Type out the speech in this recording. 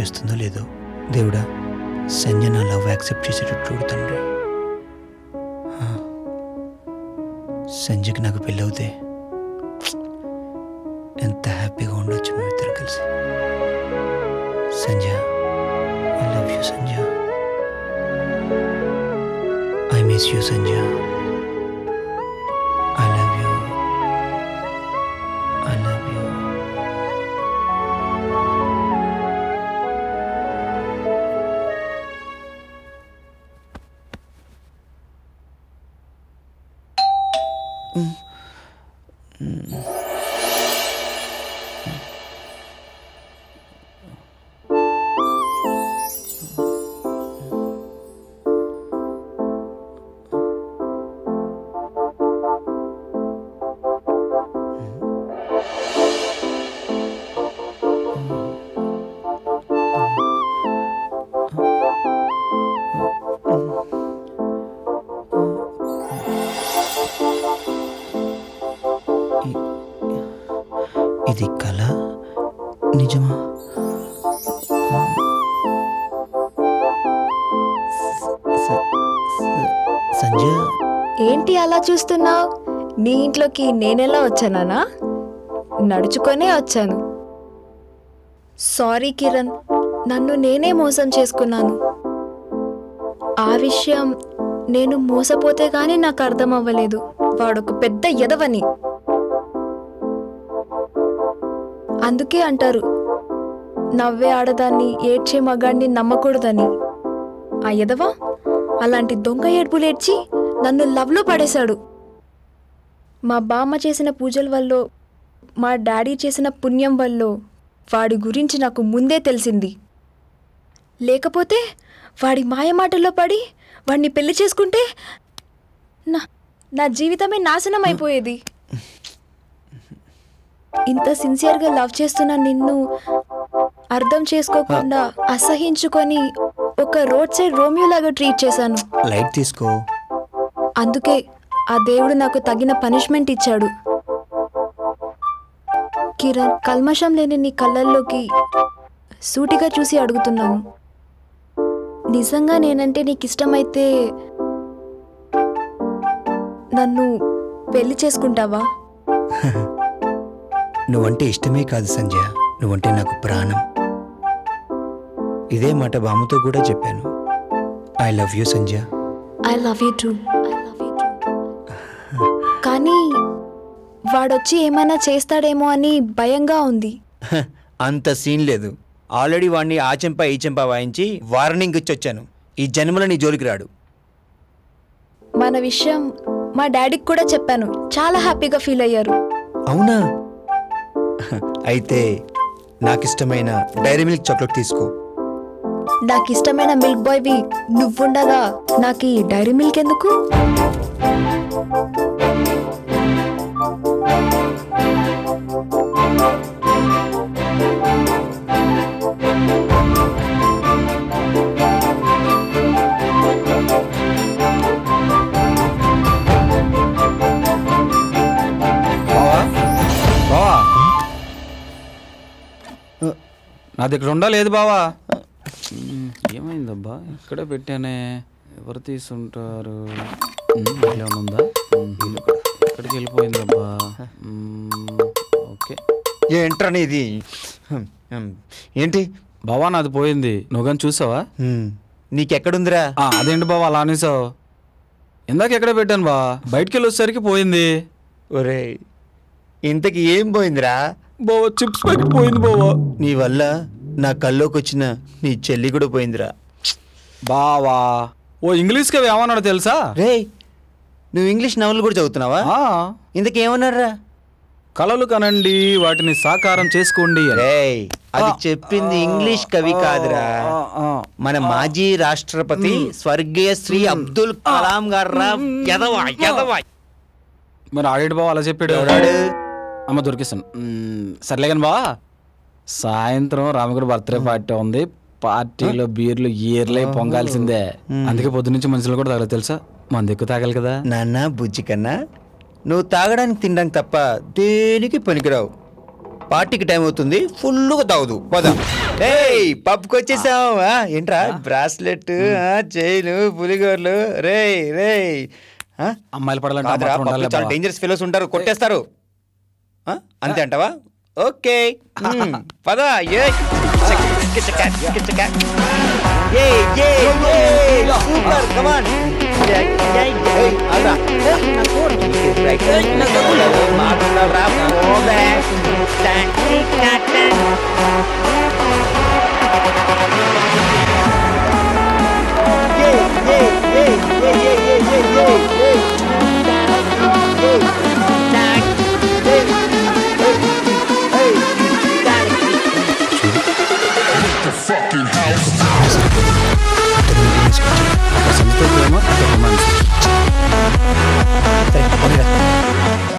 చేస్తుందో లేదో దేవుడా సంజన లవ్ యాక్సెప్ట్ చేసేటట్టు చూడు తండ్రి. సంజయ్కి నాకు పెళ్ళవుతే ఎంత హ్యాపీగా ఉండొచ్చు మేమిద్దరం కలిసి. Sanjay I love you Sanjay. I miss you Sanjay. ఇది కళ? నిజమా? సంజయ్ ఏంటి అలా చూస్తున్నావు? నీ ఇంట్లోకి నేనెలా వచ్చానా నడుచుకొనే వచ్చాను. సారీ కిరణ్ నన్ను నేనే మోసం చేసుకున్నాను. ఆ విషయం నేను మోసపోతే గానీ నాకు అర్థం అవ్వలేదు వాడొక పెద్ద ఎదవని అందుకే అంటారు నవ్వే ఆడదాన్ని ఏడ్చే మగాడిని నమ్మకూడదని. ఆ ఎదవా అలాంటి దొంగ ఏడ్పులేడ్చి నన్ను లవ్లో పడేశాడు. మా బామ్మ చేసిన పూజల వల్ల మా డాడీ చేసిన పుణ్యం వల్ల వాడి గురించి నాకు ముందే తెలిసింది. లేకపోతే వాడి మాయమాటల్లో పడి వాడిని పెళ్ళి చేసుకుంటే నా నా జీవితమే నాశనం అయిపోయేది ఇంత సిన్సియర్గా లవ్ చేస్తున్న నిన్ను అర్థం చేసుకోకుండా అసహించుకొని ఒక రోడ్ సైడ్ రోమియో లాగా ట్రీట్ చేశాను. లైట్ తీసుకో. అందుకే ఆ దేవుడు నాకు తగిన పనిష్మెంట్ ఇచ్చాడు. కిరణ్ కల్మషం లేని నీ కళ్ళల్లోకి సూటిగా చూసి అడుగుతున్నాను. నిజంగా నేనంటే నీకు ఇష్టమైతే నన్ను పెళ్ళి చేసుకుంటావా? నువ్వంటే ఇష్టమే కాదు సంజయ్ నువ్వంటే నాకు ప్రాణం. ఇదే మాట బామ్మతో కూడా చెప్పాను. I love you Sanjay I love you too కానీ వాడొచ్చి ఏమైనా చేస్తాడేమో అని భయంగా ఉంది. అంత సీన్ లేదు. ఆల్రెడీ వాడిని ఆ చెంప ఈ చెంప వాయించి వార్నింగ్ ఇచ్చి వచ్చాను ఈ జన్మలో నీ జోలికి రాడు. మన విషయం మా డాడీకి కూడా చెప్పాను. చాలా హ్యాపీగా ఫీల్ అయ్యారు. అవునా? అయితే నాకిష్టమైన డైరీ మిల్క్ చాక్లెట్ తీసుకో. నాకు ఇష్టమైన మిల్క్ బాయ్వి నువ్వుండగా నాకు ఈ డైరీ మిల్క్ ఎందుకు నాది ఇక్కడ ఉండా లేదు బావా? ఏమైందబ్బా? ఇక్కడే పెట్టానే. ఎవరు తీసుంటారు? ఇలా ఉందా? మ్, ఎక్కడికి వెళ్ళిపోయిందబ్బా. ఓకే. ఏంట్రని ఇది. ఏంటి? బావా నాది పోయింది. నువ్వు కానీ చూసావా? నీకెక్కడుందిరా? అదేంటి బావా అలా అనేసావు? ఇందాక ఎక్కడ పెట్టాను బా బయటికి వెళ్ళి వచ్చేసరికి పోయింది. ఒరే ఇంతకి ఏం పోయిందిరా? బావా చిప్స్ ప్యాకెట్ పోయింది బావా. నీ వల్ల నా కల్లోకి వచ్చిన నీ చెల్లి కూడా పోయిందిరా. బావా. ఓ ఇంగ్లీష్కి అవి ఏమన్నాడు తెలుసా? రే నువ్వు ఇంగ్లీష్ నవలు కూడా చదువుతున్నావా? ఆ, ఇంతకేమన్నారా కలలు కనండి వాటిని సాకారం చేసుకోండి అది చెప్పింది ఇంగ్లీష్ కవి కాదురా. మన మాజీ రాష్ట్రపతి స్వర్గీయ శ్రీ అబ్దుల్ కలాం గారు ఎదవా ఎదవా మరి ఆడేడు బావ అలా చెప్పాడు? అమ్మ దొరికిస్తాను మ్మ్, సర్లే కానీ బావా. సాయంత్రం రామగుడి బర్త్డే పార్టీ ఉంది. పార్టీలో బీర్లు ఈర్లే పొంగాల్సిందే. అందుకే పొద్దు నుంచి మనుషులు కూడా తగలదు తెలుసా? మన దిక్కు తాగాలి కదా. నాన్న బుజ్జి కన్నా నువ్వు తాగడానికి తినడానికి తప్ప దేనికి పనికిరావు? పార్టీకి టైం అవుతుంది ఫుల్గా తాగుదు. పదా. ఏయ్ పప్పుకి వచ్చేసావు ఏంట్రా బ్రాస్లెట్ చైన్ పులిగోర్లు రే రే అమ్మాయిలు పడాలంటే చాలా డేంజరస్ ఫిలోస్ ఉంటారు కొట్టేస్తారు. అంతే అంటావా? Okej. Okay. Mm. Вода. Ей. Чекай, чекай, чекай. Ей, ей, ей. Супер, камон. Ей, ей, ей. Ада. На корке. Ей, на загуле. Мадна, браво. Оде. Так, так, так.